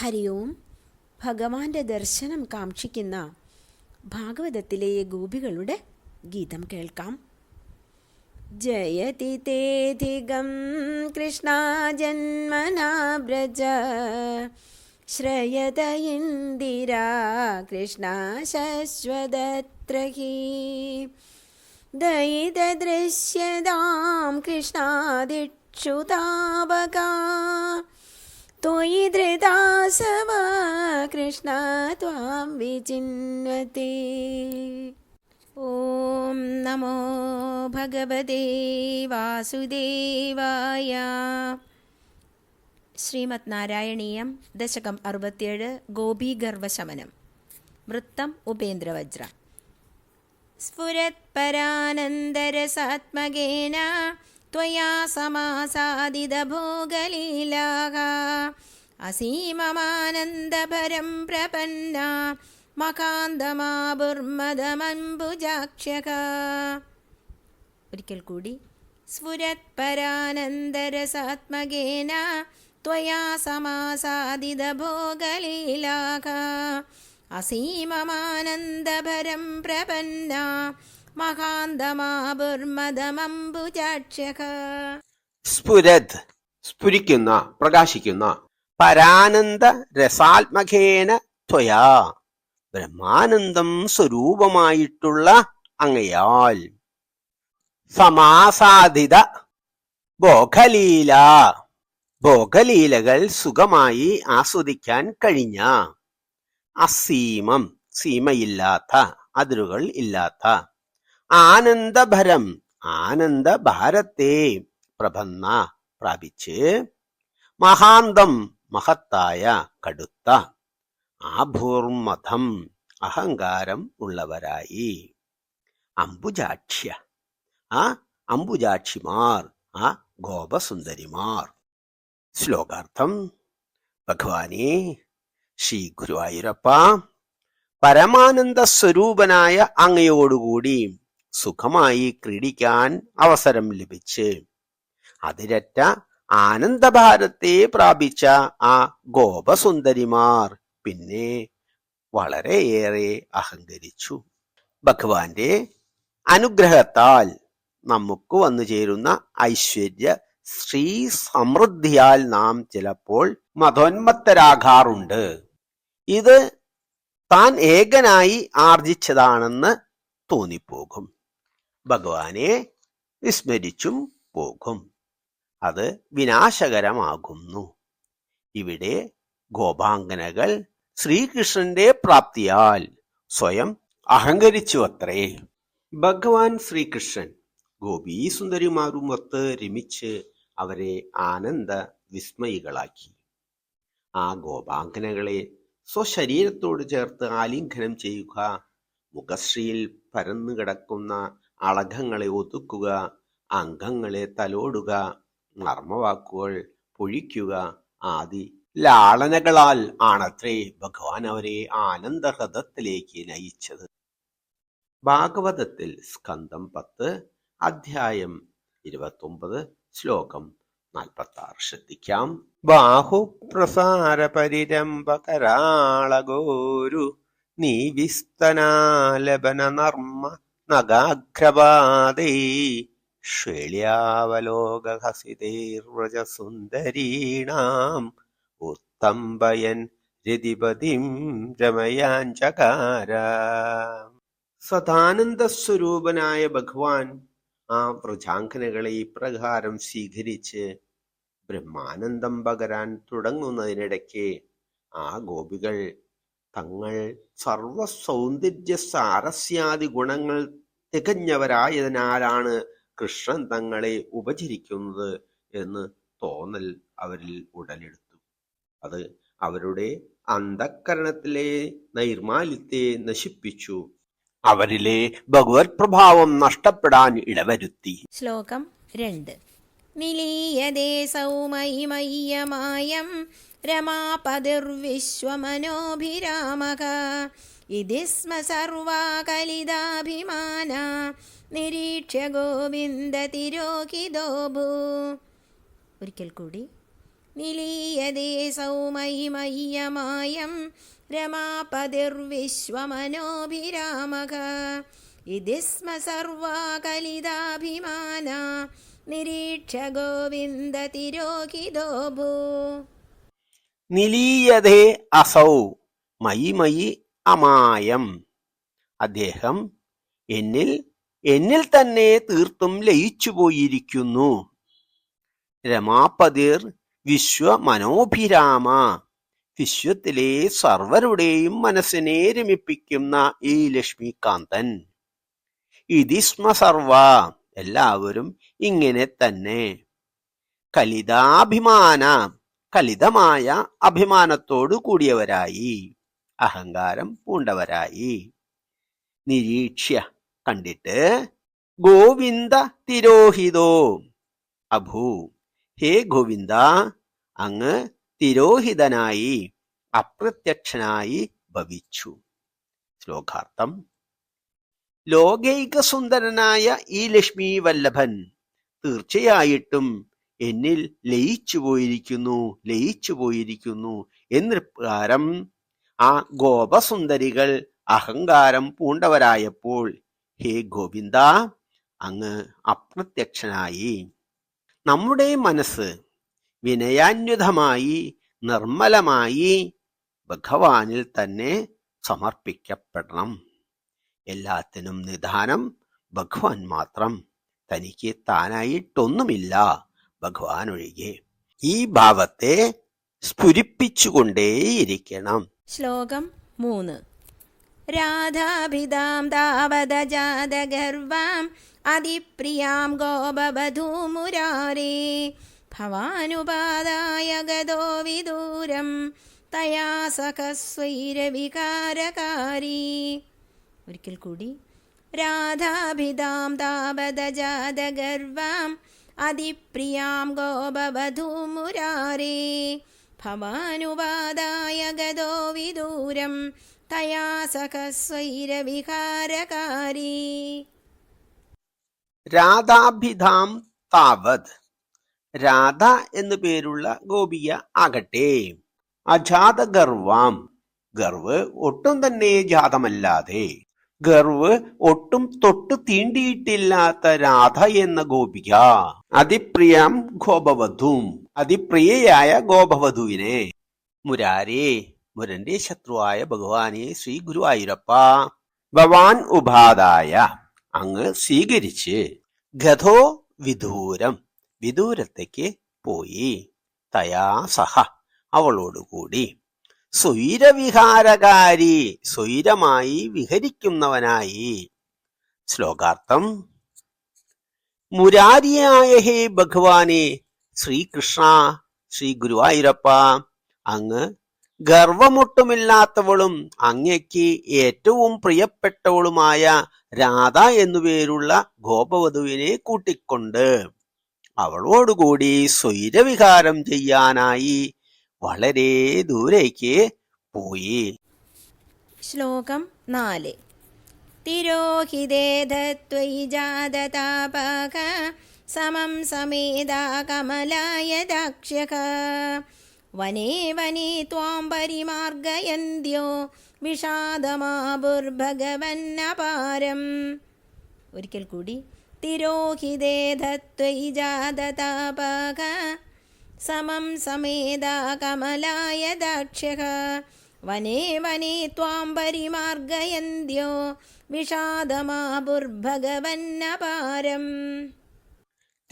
ഹരി ഓം ഭഗവാന്റെ ദർശനം കാക്ഷിക്കുന്ന ഭാഗവതത്തിലെ ഗോപികളുടെ ഗീതം കേൾക്കാം. ജയതി തേധികം കൃഷ്ണ ജന്മനാ വ്രജ. ശ്രയത ഇന്ദിരാ കൃഷ്ണ ശശ്വതത്ര ദൈതദൃശ്യതാം ദയിതദൃശ്യതാം കൃഷ്ണാദിക്ഷു താവകാ त्वयि धृतासव कृष्ण त्वां विचिन्वते ॐ नमो भगवते വാസുദേവായ ശ്രീമത് നാരായണീയം ദശകം അറുപത്തിയേഴ് ഗോപീഗർവശമനം വൃത്തം ഉപേന്ദ്രവജ്ര स्फुरत्परानन्दरसात्मकेन त्वया समासादितभोगलीलाः असीममानन्दभरं प्रपन्ना മകാന്തമാബുർമദമംബുജാക്ഷക ഒരിക്കൽ കൂടി സ്ഫുരത്പരാനന്ദരസാത്മകേന त्वया समासादितभोगलीलाः അസീമമാനന്ദഭരം പ്രപന്ന സ്ഫുരത് സ്ഫുരിക്കുന്ന പ്രകാശിക്കുന്ന പരാനന്ദ രസാത്മകേന ത്വയാ. ബ്രഹ്മാനന്ദം സ്വരൂപമായിട്ടുള്ള അങ്ങയാൽ. സമാസാധിത ഭോഗലീല. ഭോഗലീലകൾ സുഖമായി ആസ്വദിക്കാൻ കഴിഞ്ഞ. അസീമം സീമയില്ലാത്ത അതിരുകൾ ഇല്ലാത്ത. ആനന്ദഭരം ആനന്ദ ആനന്ദഭാരത്തെ പ്രഭന്ന പ്രാപിച്ച് മഹാന്തം മഹത്തായ കടുത്ത ആഭൂർമതം അഹങ്കാരം ഉള്ളവരായി. അംബുജാക്ഷ്യ ആ അംബുജാക്ഷിമാർ ആ ഗോപസുന്ദരിമാർ. ശ്ലോകാർത്ഥം ഭഗവാനെ ശ്രീ ഗുരുവായൂരപ്പ പരമാനന്ദ സ്വരൂപനായ അങ്ങയോടുകൂടി സുഖമായി ക്രീഡിക്കാൻ അവസരം ലഭിച്ച്. അതിരറ്റ ആനന്ദഭാരത്തെ പ്രാപിച്ച ആ ഗോപസുന്ദരിമാർ പിന്നെ വളരെയേറെ അഹങ്കരിച്ചു. ഭഗവാന്റെ അനുഗ്രഹത്താൽ നമുക്ക് വന്നു ചേരുന്ന ഐശ്വര്യ ശ്രീ സമൃദ്ധിയാൽ നാം ചിലപ്പോൾ മതോന്മത്തരാകാറുണ്ട്. ഇത് താൻ ഏകനായി ആർജിച്ചതാണെന്ന് തോന്നിപ്പോകും. ഭഗവാനെ വിസ്മരിച്ചും പോകും. അത് വിനാശകരമാകുന്നു. ഇവിടെ ഗോപാംഗനകൾ ശ്രീകൃഷ്ണന്റെ പ്രാപ്തിയാൽ സ്വയം അഹങ്കരിച്ചു അത്രേ ഭഗവാൻ ശ്രീകൃഷ്ണൻ ഗോപീസുന്ദരിമാരുമൊത്ത് രമിച്ച് അവരെ ആനന്ദ വിസ്മയികളാക്കി. ആ ഗോപാംഗനകളെ സ്വശരീരത്തോട് ചേർത്ത് ആലിംഗനം ചെയ്യുക മുഖശ്രീയിൽ പരന്നു കിടക്കുന്ന അളകങ്ങളെ ഒതുക്കുക അംഗങ്ങളെ തലോടുക നർമ്മവാക്കുകൾ പൊഴിക്കുക ആദി ലാളനകളാൽ ആണത്രേ ഭഗവാൻ അവരെ ആനന്ദഹൃദത്തിലേക്ക് നയിച്ചത്. ഭാഗവതത്തിൽ സ്കന്ധം പത്ത് അധ്യായം ഇരുപത്തൊമ്പത് ശ്ലോകം നാൽപ്പത്തി ആറ് ശ്രദ്ധിക്കാം ബാഹുപ്രസാര പരിരംഭകരാളഗോരു നീവിസ്തനാലപന നർമ്മ നഗാഗ്രപാദൈ ശ്വേള്യാവലോകഹസിതൈർവ്രജസുന്ദരീണാം ഉത്തംബയൻ രതിപതിം രമയാഞ്ചകാര സദാനന്ദ സ്വരൂപനായ ഭഗവാൻ ആ വ്രജാങ്കനകളെ ഇപ്രകാരം സ്വീകരിച്ച് ബ്രഹ്മാനന്ദം പകരാൻ തുടങ്ങുന്നതിനിടയ്ക്ക് ആ ഗോപികൾ തങ്ങൾ സർവ സൗന്ദര്യ സാരസ്യാദി ഗുണങ്ങൾ തികഞ്ഞവരായതിനാലാണ് കൃഷ്ണൻ തങ്ങളെ ഉപചരിക്കുന്നത് എന്ന് തോന്നൽ അവരിൽ ഉടലെടുത്തു. അത് അവരുടെ അന്ധക്കരണത്തിലെ നൈർമാല്യത്തെ നശിപ്പിച്ചു. അവരിലെ ഭഗവത് പ്രഭാവം നഷ്ടപ്പെടാൻ ഇടവരുത്തി. ശ്ലോകം രണ്ട്. നിലീയതേ സൗമയിമയ്യമായം രമാപതിർവിശ്വമനോഭിരാമക. ഇതി സ്മ സർവാകലിതാഭിമാന. നിരീക്ഷ്യ ഗോവിന്ദ തിരോഹിതോഭു ഒരിക്കൽ കൂടി. നിലീയതേ സൗമയിമയ്യമായം രമാപതിർവിശ്വമനോഭിരാമക. ഇതി സ്മ സർവാ നിരീക്ഷ്യ ഗോവിന്ദ തിരോഹിതോ ഭൂ നിലീയതേ അസൗ മയി മയി അമായം. അദ്ദേഹം എന്നിൽ എന്നിൽ തന്നെ തീർത്തും ലയിച്ചു പോയിരിക്കുന്നു. രമാപതിർ വിശ്വമനോഭിരാമ വിശ്വത്തിലെ സർവരുടെയും മനസ്സിനെ രമിപ്പിക്കുന്ന ഈ ലക്ഷ്മികാന്തൻ. ഇതിസ്മ സർവ എല്ലാവരും ഇങ്ങനെ തന്നെ. കലിതാഭിമാന കലിതമായ അഭിമാനത്തോടു കൂടിയവരായി. അഹങ്കാരം പൂണ്ടവരായി. നിരീക്ഷ്യ കണ്ടിട്ട് ഗോവിന്ദ തിരോഹിതോ. അഭൂ ഹേ ഗോവിന്ദ അങ്ങ് തിരോഹിതനായി അപ്രത്യക്ഷനായി ഭവിച്ചു. ശ്ലോകാർത്ഥം ലോകൈക സുന്ദരനായ ഈ ലക്ഷ്മി വല്ലഭൻ തീർച്ചയായിട്ടും എന്നിൽ ലയിച്ചു പോയിരിക്കുന്നു ലയിച്ചു പോയിരിക്കുന്നു. എന്നിപ്രകാരം ആ ഗോപസുന്ദരികൾ അഹങ്കാരം പൂണ്ടവരായപ്പോൾ ഹേ ഗോവിന്ദ അങ്ങ് അപ്രത്യക്ഷനായി. നമ്മുടെ മനസ്സ് വിനയാന്യുതമായി നിർമ്മലമായി ഭഗവാനിൽ തന്നെ സമർപ്പിക്കപ്പെടണം. എല്ലാത്തിനും നിദാനം ഭഗവാൻ മാത്രം. തനിക്ക് താനായിട്ടൊന്നുമില്ല ഭഗവാൻ ഒഴികെ ഈ ഭാവത്തെ സ്ഫുരിപ്പിച്ചുകൊണ്ടേയിരിക്കണം. ശ്ലോകം മൂന്ന്. രാധാഭിതാം താവത ജാതഗർവാം അതിപ്രിയാം ഗോപവധൂമുരാരേ. ഭവാനുപാദായ ഗതോ വിദൂരം തയാ സഖസ്വൈരവികാരകാരീ ഒരിക്കൽ കൂടി. രാധാഭിതാം താപതജാതഗർവാം അതിപ്രിയാം ഗോപവധൂമുരാരേ. ഭവാനുപാദായ ഗതോ വിദൂരം തയാ സഖസ്വൈരവിഹാരകാരി രാധാഭിധാം താവത്. രാധ എന്നു പേരുള്ള ഗോപിയ ആകട്ടെ. അജാത ഗർവാം ഗർവ് ഒട്ടും തന്നെ ജാതമല്ലാതെ. ഗർവ് ഒട്ടും തൊട്ടു തീണ്ടിയിട്ടില്ലാത്ത രാധ എന്ന ഗോപിക. അതിപ്രിയം ഗോപവധും. അതിപ്രിയയായ ഗോപവധുവിനെ. മുരാരേ മുരന്റെ ശത്രുവായ ഭഗവാനെ ശ്രീ ഗുരുവായൂരപ്പ. ഭവാൻ ഉപാധായ. അങ്ങ് സ്വീകരിച്ച് ഗതോ വിദൂരം വിദൂരത്തേക്ക് പോയി. തയാ സഹ അവളോടുകൂടി. സ്വൈരവിഹാരകാരി സ്വൈരമായി വിഹരിക്കുന്നവനായി. ശ്ലോകാർത്ഥം മുരാരിയായ ഹേ ഭഗവാനെ ശ്രീകൃഷ്ണ ശ്രീ ഗുരുവായൂരപ്പ അങ്ങ് ഗർവമൊട്ടുമില്ലാത്തവളും അങ്ങയ്ക്ക് ഏറ്റവും പ്രിയപ്പെട്ടവളുമായ രാധ എന്നുപേരുള്ള ഗോപവധുവിനെ കൂട്ടിക്കൊണ്ട് അവളോടുകൂടി സ്വൈരവിഹാരം ചെയ്യാനായി വളരെ ദൂരേക്ക് പോയി. ശ്ലോകം നാല്. തിരോഹിതേധത്വയി ജാതതാപക സമം സമേതാ കമലായ ദാക്ഷ്യക വനേ വനേ ത്വാം പരിമാർഗയന്ത്യോ വിഷാദമാർഭഗവന്നപാരം ഒരിക്കൽ കൂടി തിരോഹിതേധത്വയി സമം സമേത കമലായ ദാക്ഷ വനേ വനെ ത്വാം പരിമാർഗയന്ത്യോ വിഷാദമാർഭഗവന്നപാരം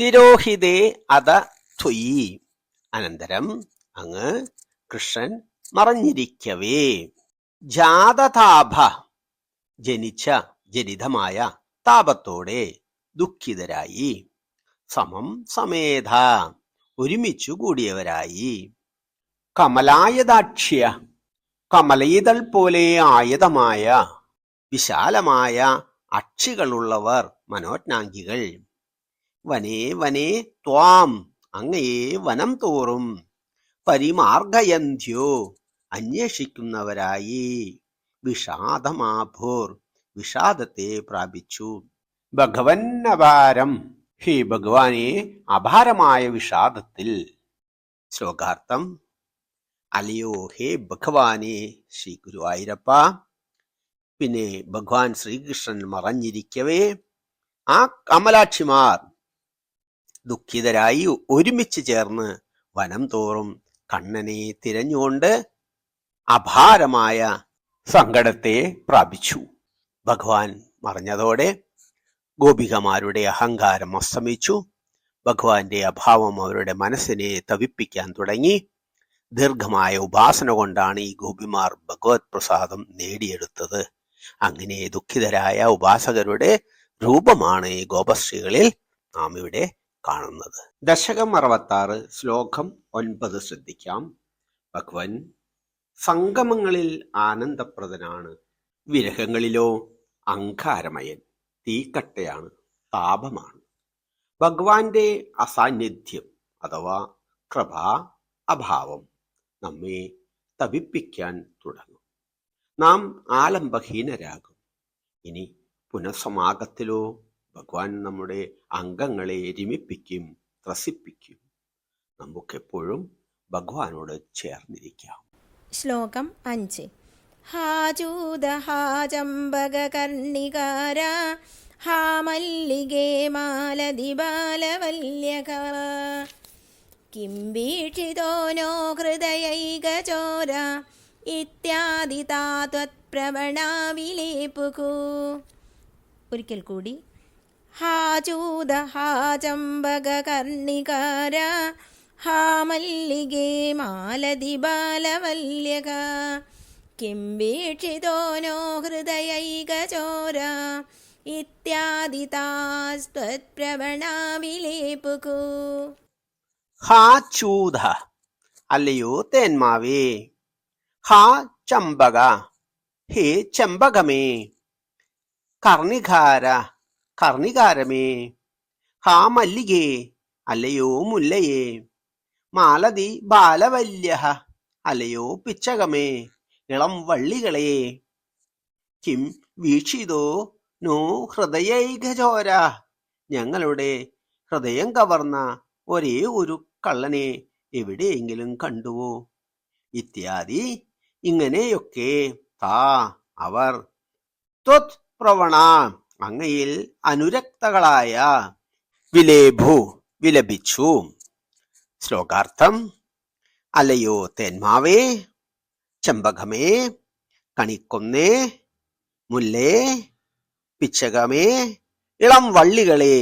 തിരോഹിതേ അത ത്വയി. അനന്തരം അങ്ങ് കൃഷ്ണൻ മറഞ്ഞിരിക്കവേ. ജാതതാഭ ജനിച്ച ജനിതമായ താപത്തോടെ ദുഃഖിതരായി. സമം സമേധ ഒരുമിച്ചു കൂടിയവരായി. കമലായതാക്ഷ്യ കമലയിതൾ പോലെ ആയതമായ വിശാലമായ അക്ഷികളുള്ളവർ മനോജ്ഞാങ്കികൾ വനേ വനേ ത്വാം അങ്ങയെ വനം തോറും പരിമാർഗയന്ധ്യോ അന്വേഷിക്കുന്നവരായി. വിഷാദമാഭോർ വിഷാദത്തെ പ്രാപിച്ചു. ഭഗവൻ അപാരം ഹേ ഭഗവാനെ അപാരമായ വിഷാദത്തിൽ. ശ്ലോകാർത്ഥം അലയോ ഹേ ഭഗവാനെ ശ്രീ ഗുരുവായൂരപ്പ. പിന്നെ ഭഗവാൻ ശ്രീകൃഷ്ണൻ മറഞ്ഞിരിക്കവേ. ആ കമലാക്ഷിമാർ ദുഃഖിതരായി ഒരുമിച്ച് ചേർന്ന് വനം തോറും കണ്ണനെ തിരഞ്ഞുകൊണ്ട് അപാരമായ സങ്കടത്തെ പ്രാപിച്ചു. ഭഗവാൻ മറഞ്ഞതോടെ ഗോപികമാരുടെ അഹങ്കാരം അസ്തമിച്ചു. ഭഗവാന്റെ അഭാവം അവരുടെ മനസ്സിനെ തവിപ്പിക്കാൻ തുടങ്ങി. ദീർഘമായ ഉപാസന കൊണ്ടാണ് ഈ ഗോപിമാർ ഭഗവത് പ്രസാദം നേടിയെടുത്തത്. അങ്ങനെ ദുഃഖിതരായ ഉപാസകരുടെ രൂപമാണ് ഈ ഗോപശ്രീകളിൽ നാം ഇവിടെ കാണുന്നത്. ദശകം അറുപത്താറ് ശ്ലോകം ഒൻപത് ശ്രദ്ധിക്കാം. ഭഗവൻ സംഗമങ്ങളിൽ ആനന്ദപ്രദനാണ്. വിരഹങ്ങളിലോ അങ്കാരമയൻ തീക്കട്ടയാണ് താപമാണ്. ഭഗവാന്റെ അസാന്നിധ്യം അഥവാ കൃപ അഭാവം നമ്മെ തപിപ്പിക്കാൻ തുടങ്ങും. നാം ആലംബഹീനരാകും. ഇനി പുനഃസമാഗത്തിലോ ഭഗവാൻ നമ്മുടെ അംഗങ്ങളെ രമിപ്പിക്കും ത്രസിപ്പിക്കും. നമുക്കെപ്പോഴും ഭഗവാനോട് ചേർന്നിരിക്കാം. ശ്ലോകം അഞ്ച്. ഹാചൂത ഹാചമ്പകർണികാര ഹാ മല്ലികേ മാലതിബാലവല്യക. കിം വീക്ഷിതോ നോ ഹൃദയൈകചോര ഇത്യാദി താത്വത്പ്രവണാവിലേപുകു ഒരിക്കൽ കൂടി ഹാചൂത ഹാ മല്ലികേ മാലതിബാലവല്യക. കിം വീക്ഷിതോ നോ ഹൃദയൈകചോര ഇത്യാദി താസ്ത്വത്പ്രവണാവിലേപുകു ഹാ ചൂത അല്ലയോ തേന്മാവേ. ഹാ ചമ്പക ഹേ ചമ്പകമേ. കർണികാര കർണികാരമേ. ഹാ മല്ലികേ അല്ലയോ മുല്ലയേ. മാലതി ബാലവല്യ അല്ലയോ പിച്ചകമേ. ഇളം വള്ളികളെ. കിം വീക്ഷിതോ നോ ഹൃദയൈകചോര ഞങ്ങളുടെ ഹൃദയം കവർന്ന ഒരേ ഒരു കള്ളനെ എവിടെയെങ്കിലും കണ്ടുവോ? ഇത്യാദി ഇങ്ങനെയൊക്കെ താ അവർ. ത്വത് പ്രവണ അങ്ങയിൽ അനുരക്തകളായ വിലേഭു വിലപിച്ചു. ശ്ലോകാർത്ഥം അലയോ തേന്മാവേ ചെമ്പകമേ കണിക്കൊന്നേ മുല്ലേ പിച്ചകമേ ഇളം വള്ളികളെ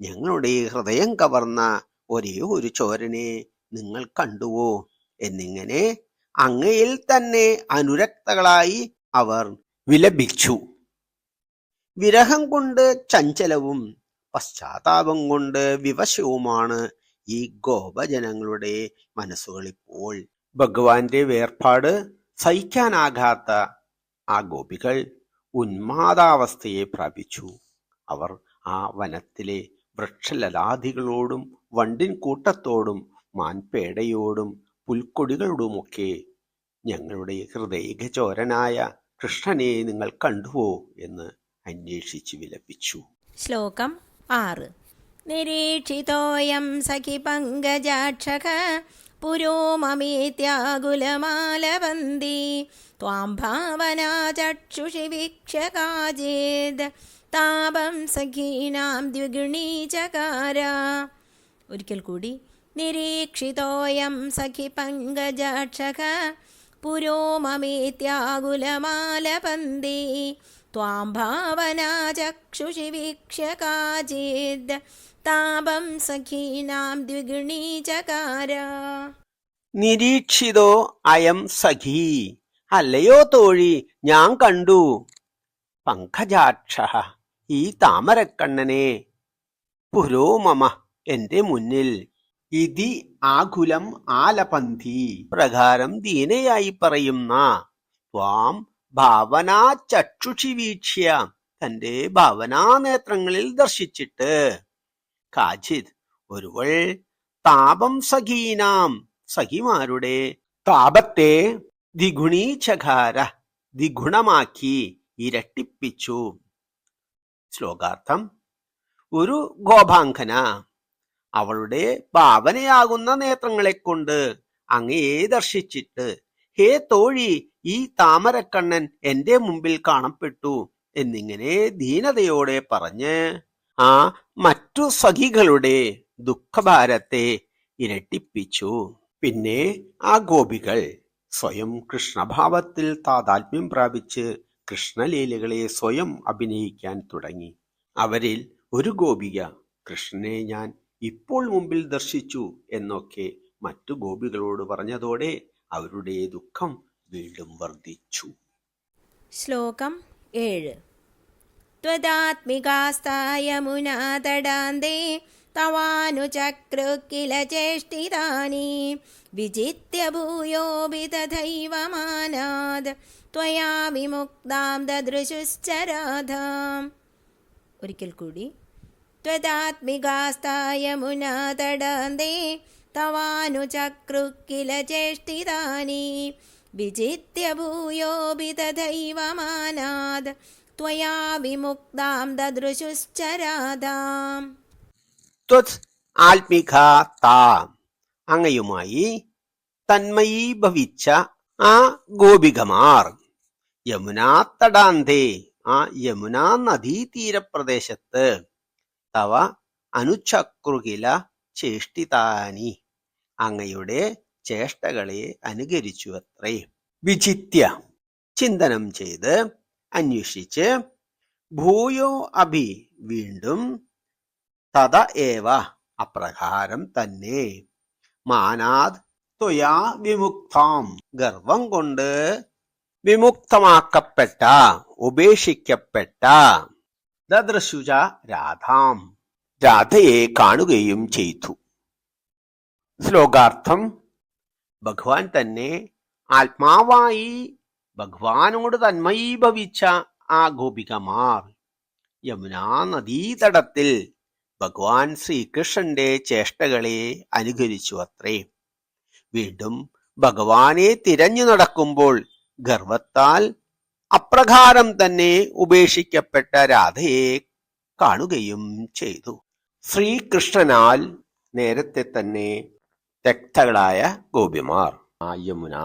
ഞങ്ങളുടെ ഹൃദയം കവർന്ന ഒരേ ഒരു ചോരനെ നിങ്ങൾ കണ്ടുവോ? എന്നിങ്ങനെ അങ്ങയിൽ തന്നെ അനുരക്തകളായി അവർ വിലപിച്ചു. വിരഹം കൊണ്ട് ചഞ്ചലവും പശ്ചാത്താപം കൊണ്ട് വിവശവുമാണ് ഈ ഗോപജനങ്ങളുടെ മനസ്സുകൾ ഇപ്പോൾ ഭഗവാന്റെ വേർപാട് സഹിക്കാനാകാത്ത ആ ഗോപികൾ ഉന്മാദാവസ്ഥയെ പ്രാപിച്ചു. അവർ ആ വനത്തിലെ വൃക്ഷലതാദികളോടും വണ്ടിൻ കൂട്ടത്തോടും മാൻപേടയോടും പുൽക്കൊടികളോടുമൊക്കെ ഞങ്ങളുടെ ഹൃദയചോരനായ കൃഷ്ണനെ നിങ്ങൾ കണ്ടുവോ എന്ന് അന്വേഷിച്ച് വിലപിച്ചു. ശ്ലോകം ആറ്. നിരീക്ഷിതോയം സഖി പങ്കജാക്ഷക പുരോ മമേത്യാകുലമാലവന്തി. ത്വാം ഭാവനാ ചക്ഷുഷി വീക്ഷകാചേത് താപം സഖീനാം ദ്വിഗുണീചകാര. ഒരിക്കൽ കൂടി നിരീക്ഷിതോയം സഖി പങ്കജാക്ഷക. പുരോ മമേത്യാകുലമാലപന്തി ത്വാം ഭാവന ചക്ഷുഷി വീക്ഷ്യകാചേത് താപം സഖീനാം ദ്വിഗുണീചകാര നിരീക്ഷിതോ അയം സഖി അല്ലയോ തോഴി ഞാൻ കണ്ടു. പങ്കജാക്ഷ ഈ താമരക്കണ്ണനെ. പുരോമമ എന്റെ മുന്നിൽ. ഇതി ആകുലം ആലപന്തി പ്രകാരം ദീനയായി പറയുന്ന ത്വാം ഭാവനാ ചക്ഷുഷി വീക്ഷ്യ തന്റെ ഭാവനാ നേത്രങ്ങളിൽ ദർശിച്ചിട്ട്. കാചിത് ഒരുവൾ താപം സഖീനാം. സഖിമാരുടെ താപത്തെ ദ്വിഗുണീചകാര ദ്വിഗുണമാക്കി ഇരട്ടിപ്പിച്ചു. ശ്ലോകാർത്ഥം ഒരു ഗോപാങ്കന അവളുടെ ഭാവനയാകുന്ന നേത്രങ്ങളെ കൊണ്ട് അങ്ങയെ ദർശിച്ചിട്ട് ഹേ തോഴി ഈ താമരക്കണ്ണൻ എന്റെ മുമ്പിൽ കാണപ്പെട്ടു എന്നിങ്ങനെ ദീനതയോടെ പറഞ്ഞ് ആ മറ്റു സഖികളുടെ ദുഃഖഭാരത്തെ ഇരട്ടിപ്പിച്ചു. പിന്നെ ആ ഗോപികൾ സ്വയം കൃഷ്ണഭാവത്തിൽ താതാത്മ്യം പ്രാപിച്ച് കൃഷ്ണലീലകളെ സ്വയം അഭിനയിക്കാൻ തുടങ്ങി. അവരിൽ ഒരു ഗോപിക കൃഷ്ണനെ ഞാൻ ഇപ്പോൾ മുമ്പിൽ ദർശിച്ചു എന്നൊക്കെ മറ്റു ഗോപികളോട് പറഞ്ഞതോടെ അവരുടെ ദുഃഖം വീണ്ടും വർദ്ധിച്ചു. ശ്ലോകം ഏഴ്. त्वदात्मिकास्तायमुनातडान्ते तवानुचक्रु किल चेष्टितानि विजित्य भूयोऽपि तथैव मानाद् त्वया विमुक्तां ददृशुश्च राधाम् ഒരിക്കൽ കൂടി त्वदात्मिकास्तायमुनातडान्ते तवानुचक्रु किल चेष्टितानि विजित्य भूयोऽपि तथैव मानाद् त्वया विमुक्तां ददृशुश्च राधाम् ത്വത് ആത്മിക താം അങ്ങയുമായി തന്മയീഭവിച്ച ആ ഗോപികമാർ യമുനാ തടാന്തേ ആ യമുനാ നദീതീരപ്രദേശത്ത് തവ അനുചക്രുകില ചേഷ്ടിതാനി അങ്ങയുടെ ചേഷ്ടകളെ അനുകരിച്ചു അത്രേ വിചിത്യ ചിന്തനം ചെയ്ത് അന്വേഷിച്ച് ഭൂയോ അഭി വീണ്ടും തത ഏവ അപ്രകാരം തന്നെ. മാനാത് ത്വയാ വിമുക്താം. ഗർവം കൊണ്ട് വിമുക്തമാക്കപ്പെട്ട ഉപേക്ഷിക്കപ്പെട്ട. ദദൃശുച രാധാം. രാധയെ കാണുകയും ചെയ്തു. ശ്ലോകാർത്ഥം ഭഗവാൻ തന്നെ ആത്മാവായി ഭഗവാനോട് തന്മയീഭവിച്ച ആ ഗോപികമാർ യമുനാ നദീതടത്തിൽ ഭഗവാൻ ശ്രീകൃഷ്ണന്റെ ചേഷ്ടകളെ അനുകരിച്ചു അത്രേ. വീണ്ടും ഭഗവാനെ തിരഞ്ഞു നടക്കുമ്പോൾ ഗർവത്താൽ അപ്രകാരം തന്നെ ഉപേക്ഷിക്കപ്പെട്ട രാധയെ കാണുകയും ചെയ്തു. ശ്രീകൃഷ്ണനാൽ നേരത്തെ തന്നെ രക്തകളായ ഗോപിമാർ ആ യമുന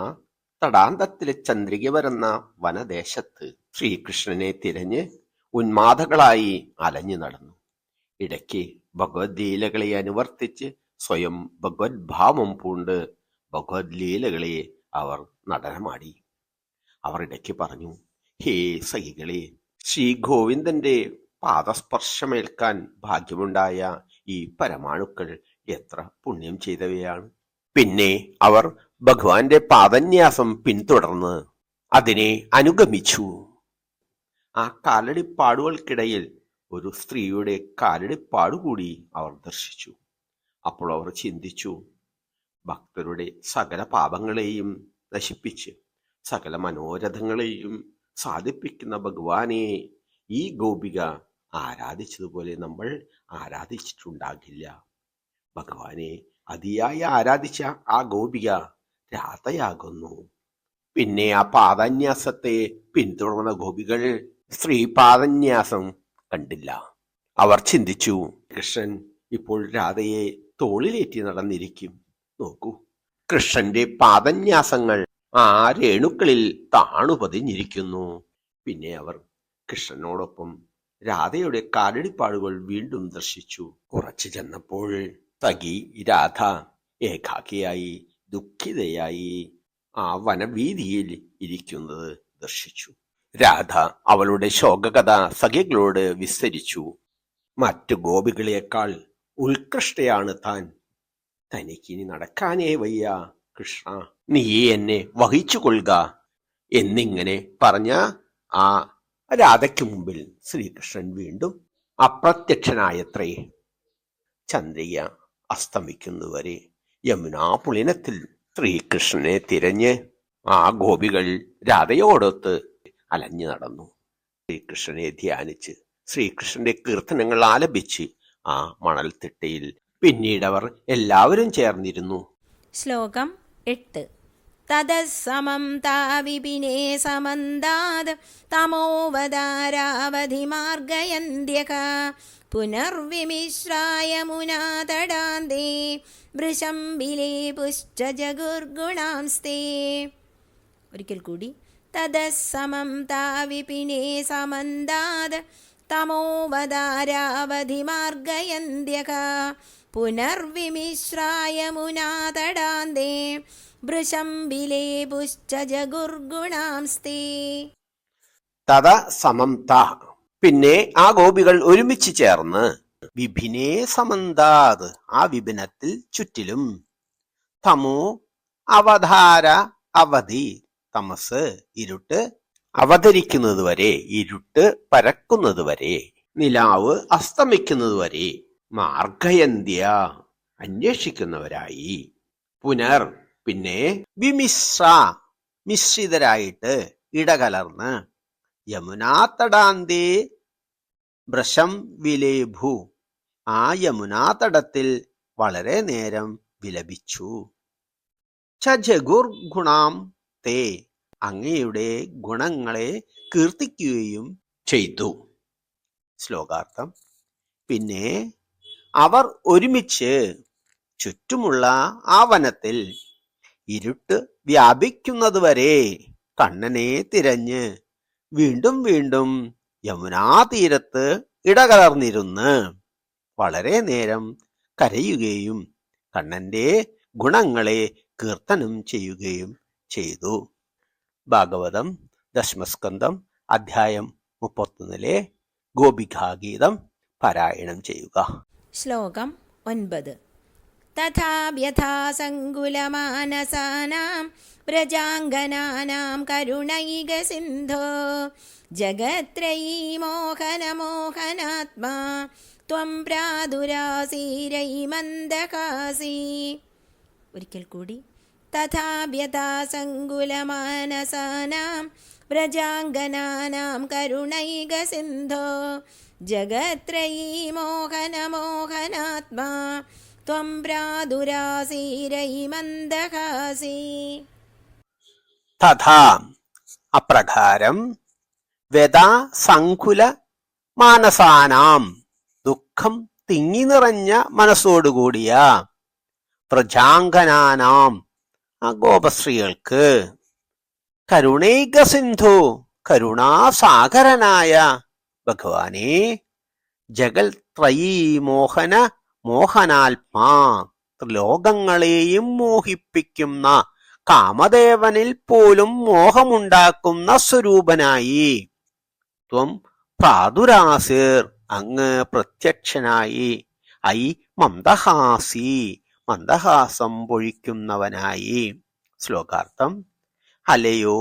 തടാന്തത്തിലെ ചന്ദ്രിക വരുന്ന വനദേശത്ത് ശ്രീകൃഷ്ണനെ തിരഞ്ഞ് ഉന്മാദകളായി അലഞ്ഞു നടന്നു. ഇടയ്ക്ക് ഭഗവത്ലീലകളെ അനുവർത്തിച്ച് സ്വയം ഭഗവത് ഭാവം പൂണ്ട് ഭഗവത്ലീലകളെ അവർ നടനമാടി. അവർ ഇടയ്ക്ക് പറഞ്ഞു ഹേ സഖികളെ ശ്രീ ഗോവിന്ദന്റെ പാദസ്പർശമേൽക്കാൻ ഭാഗ്യമുണ്ടായ ഈ പരമാണുക്കൾ എത്ര പുണ്യം ചെയ്തവയാണ്. പിന്നെ അവർ ഭഗവാന്റെ പാദന്യാസം പിന്തുടർന്ന് അതിനെ അനുഗമിച്ചു. ആ കാലടിപ്പാടുകൾക്കിടയിൽ ഒരു സ്ത്രീയുടെ കാലടിപ്പാടുകൂടി അവർ ദർശിച്ചു. അപ്പോൾ അവർ ചിന്തിച്ചു ഭക്തരുടെ സകല പാപങ്ങളെയും നശിപ്പിച്ച് സകല മനോരഥങ്ങളെയും സാധിപ്പിക്കുന്ന ഭഗവാനെ ഈ ഗോപിക ആരാധിച്ചതുപോലെ നമ്മൾ ആരാധിച്ചിട്ടുണ്ടാകില്ല. ഭഗവാനെ അതിയായി ആരാധിച്ച ആ ഗോപിക രാധയാകുന്നു. പിന്നെ ആ പാദന്യാസത്തെ പിന്തുടർന്ന ഗോപികൾ സ്ത്രീ പാദന്യാസം കണ്ടില്ല. അവർ ചിന്തിച്ചു കൃഷ്ണൻ ഇപ്പോൾ രാധയെ തോളിലേറ്റി നടന്നിരിക്കും. നോക്കൂ കൃഷ്ണന്റെ പാദന്യാസങ്ങൾ ആ രേണുക്കളിൽ താണുപതിഞ്ഞിരിക്കുന്നു പിന്നെ അവർ കൃഷ്ണനോടൊപ്പം രാധയുടെ കാലടിപ്പാടുകൾ വീണ്ടും ദർശിച്ചു. കുറച്ചു ചെന്നപ്പോൾ തകി രാധ ഏകാക്കിയായി ദുഃഖിതയായി ആ വനവീതിയിൽ ഇരിക്കുന്നത് ദർശിച്ചു. രാധ അവളുടെ ശോകകഥ സഖികളോട് വിസ്തരിച്ചു. മറ്റു ഗോപികളെക്കാൾ ഉത്കൃഷ്ടയാണ് താൻ. തനിക്കിനി നടക്കാനേ വയ്യ കൃഷ്ണ. നീ എന്നെ വഹിച്ചു കൊള്ളുക എന്നിങ്ങനെ പറഞ്ഞ ആ രാധയ്ക്ക് മുമ്പിൽ ശ്രീകൃഷ്ണൻ വീണ്ടും അപ്രത്യക്ഷനായത്രേ. ചന്ദ്രിക അസ്തമിക്കുന്നതുവരെ യമുനാ പുളിനത്തിൽ ശ്രീകൃഷ്ണനെ തിരഞ്ഞ് ആ ഗോപികൾ രാധയോടൊത്ത് അലഞ്ഞു നടന്നു. ശ്രീകൃഷ്ണനെ ധ്യാനിച്ച് ശ്രീകൃഷ്ണന്റെ കീർത്തനങ്ങൾ ആലപിച്ച് ആ മണൽത്തിട്ടയിൽ പിന്നീട് അവർ എല്ലാവരും ചേർന്നിരുന്നു. ശ്ലോകം എട്ട്. തതഃ താവിപിനെ സമന്താത് തമോവതാരാവധി തമോവതാരാവധിമാർഗയന്ത്യക. പുനർവിമിശ്രായ ജഗുർഗുണാംസ്തേ ഒരിക്കൽ കൂടി തതഃ താവിപിനെ സമന്താത് തമോവതാരാവധി തമോവതാരാവധിമാർഗയന്ത്യക. പുനർവിമിശ്രായ മുനാതടാന്തേ വൃശംബിലേ പുശ്ച ജഗുർഗുണാംസ്തേ പിന്നെ ആ ഗോപികൾ ഒരുമിച്ച് ചേർന്ന് വിഭിനെ സമന്താത് ആ വിഭിനത്തിൽ ചുറ്റിലും. തമോ അവധാര അവധി തമസ് ഇരുട്ട് അവതരിക്കുന്നത് വരെ ഇരുട്ട് പരക്കുന്നത് വരെ നിലാവ് അസ്തമിക്കുന്നത് വരെ മാർഗയന്ത്യ അന്വേഷിക്കുന്നവരായി. പുനർ പിന്നെ വിമിശ്ര മിശ്രിതരായിട്ട് ഇടകലർന്ന് യമുനാതടാന്തേ ഭ്രശം വിലേഭു. ആ യമുനാതടത്തിൽ വളരെ നേരം വിലപിച്ചു. ചജഗുർ ഗുണാം തേ അങ്ങയുടെ ഗുണങ്ങളെ കീർത്തിക്കുകയും ചെയ്തു. ശ്ലോകാർത്ഥം പിന്നെ അവർ ഒരുമിച്ച് ചുറ്റുമുള്ള ആ വനത്തിൽ ഇരുട്ട് വ്യാപിക്കുന്നതുവരെ കണ്ണനെ തിരഞ്ഞ് വീണ്ടും വീണ്ടും യമുനാ തീരത്ത് ഇടകലർന്നിരുന്ന് വളരെ നേരം കരയുകയും കണ്ണന്റെ ഗുണങ്ങളെ കീർത്തനം ചെയ്യുകയും ചെയ്തു. ഭാഗവതം ദശമസ്കന്ധം അധ്യായം മുപ്പത്തൊന്നിലെ ഗോപികാഗീതം പാരായണം ചെയ്യുക. ശ്ലോകം ഒൻപത്. തഥാ വ്യഥാ സങ്കുലമാനസാനാം വ്രജാംഗനാനാം കരുണൈകസിന്ധോ ജഗത്രയീ മോഹനമോഹനാത്മാ ത്വം പ്രാദുരാസീരൈ മന്ദകാസി ഒരിക്കൽ കൂടി തഥാ വ്യഥാ സങ്കുലമാനസാനാം വ്രജാംഗനാനാം കരുണൈകസിന്ധോ ജഗത്രയീ മോഹനമോഹനാത്മാ പ്രാദുരാസീരൈ മന്ദഹാസി തഥാ അപ്രകാരം വ്യതാ സങ്കുല മാനസാനാം ദുഃഖം തിങ്ങി നിറഞ്ഞ മനസ്സോടുകൂടിയ പ്രജാങ്കനാനാം ആ ഗോപശ്രീകൾക്ക് കരുണൈക സിന്ധു കരുണാസാഗരനായ ഭഗവാനെ ജഗൽ ത്രയീ മോഹന മോഹനാത്മാ ലോകങ്ങളെയും മോഹിപ്പിക്കുന്ന കാമദേവനിൽ പോലും മോഹമുണ്ടാക്കുന്ന സ്വരൂപനായി. ത്വം പ്രാദുരാസിർ അങ്ങ് പ്രത്യക്ഷനായി. ഐ മന്ദഹാസി മന്ദഹാസം പൊഴിക്കുന്നവനായി. ശ്ലോകാർത്ഥം അലയോ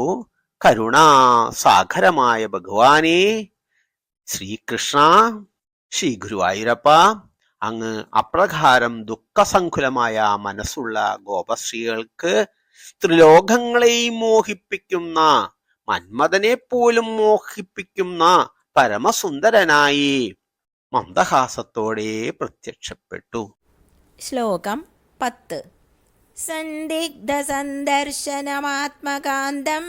കരുണാസാഗരമായ ഭഗവാനെ ശ്രീകൃഷ്ണ ശ്രീ ഗുരുവായൂരപ്പ അങ്ങ് അപ്രകാരം ദുഃഖസങ്കുലമായ മനസ്സുള്ള ഗോപശ്രീകൾക്ക് ത്രിലോകങ്ങളെയും മോഹിപ്പിക്കുന്ന മന്മഥനെ പോലും മോഹിപ്പിക്കുന്ന പരമസുന്ദരനായി മന്ദഹാസത്തോടെ പ്രത്യക്ഷപ്പെട്ടു. ശ്ലോകം പത്ത്. സന്ദിഗ്ധസന്ദർശനമാത്മകാന്തം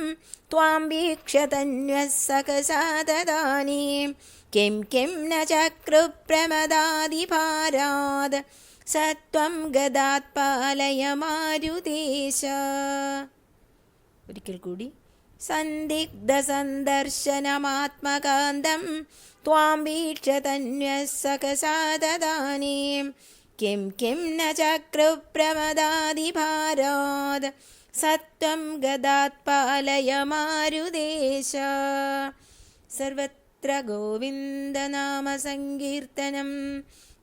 ത്വാം വീക്ഷ്യ തന്വः സകസാദദാനീം കിം കിം ന ചക്രുപ്രമദാദിഭാരാത് സത്വം ഗദാത്പാലയ മാരുദേശ ഒരിക്കൽ കൂടി സന്ദിഗ്ധസന്ദർശനമാത്മകാന്തം ത്വാം വീക്ഷ്യ തന്വः സകസാദദാനീം കിം കിം ന ചക്രുപ്രമദാദിഭാരാത് സത്വം ഗദാത്പാലയ മാരുദേശ സർവത്ര ഗോവിന്ദനാമസങ്കീർത്തനം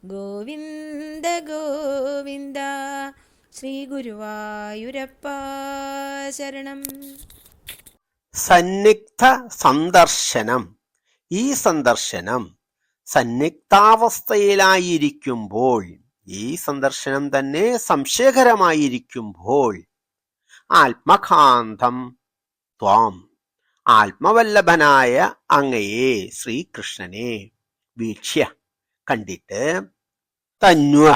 ഗോവിന്ദ ഗോവിന്ദ ശ്രീ ഗുരുവായൂരപ്പ ശരണം സന്നിഗ്ധ സന്ദർശനം. ഈ സന്ദർശനം സന്നിഗ്ധാവസ്ഥയിലായിരിക്കുമ്പോൾ ഈ സന്ദർശനം തന്നെ സംശയകരമായിരിക്കുമ്പോൾ ആത്മകാന്തം ത്വാം ആത്മവല്ലഭനായ അങ്ങയെ ശ്രീകൃഷ്ണനെ വീക്ഷ്യ കണ്ടിട്ട് തന്വ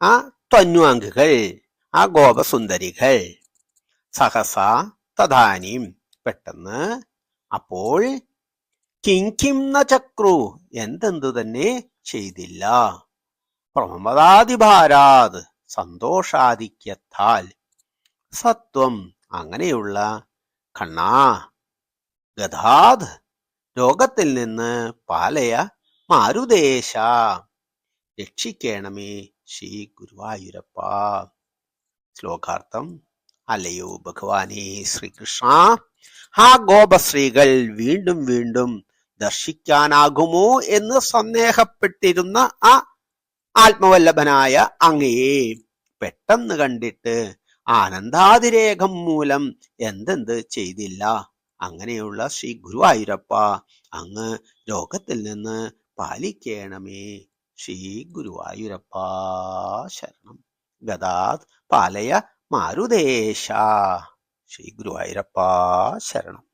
ആ ത്വന്വാങ്കുകൾ ആ ഗോപസുന്ദരികൾ സഹസ തഥാനിയും പെട്ടെന്ന് അപ്പോൾ കിങ്കിം ചക്രു എന്തെന്തു തന്നെ ചെയ്തില്ല. പ്രമദാതിഭാരാത് സന്തോഷാധിക്യത്താൽ. സത്വം അങ്ങനെയുള്ള കണ്ണാ ഗതാത് രോഗത്തിൽ നിന്ന് പാലയ മാരുദേശ രക്ഷിക്കണമേ ശ്രീ ഗുരുവായൂരപ്പ. ശ്ലോകാർത്ഥം അല്ലയോ ഭഗവാനെ ശ്രീകൃഷ്ണ. ആ ഗോപശ്രീകൾ വീണ്ടും വീണ്ടും ദർശിക്കാനാകുമോ എന്ന് സന്ദേഹപ്പെട്ടിരുന്ന ആ ആത്മവല്ലഭനായ അങ്ങയെ പെട്ടെന്ന് കണ്ടിട്ട് ആനന്ദാതിരേഖം മൂലം എന്തെന്ത് ചെയ്തില്ല. അങ്ങനെയുള്ള ശ്രീ ഗുരുവായൂരപ്പ അങ്ങ് രോഗത്തിൽ നിന്ന് പാലിക്കണമേ. ശ്രീ ഗുരുവായൂരപ്പ ശരണം. ഗതാത് പാലയ മാരുദേശ ശ്രീ ഗുരുവായൂരപ്പ ശരണം.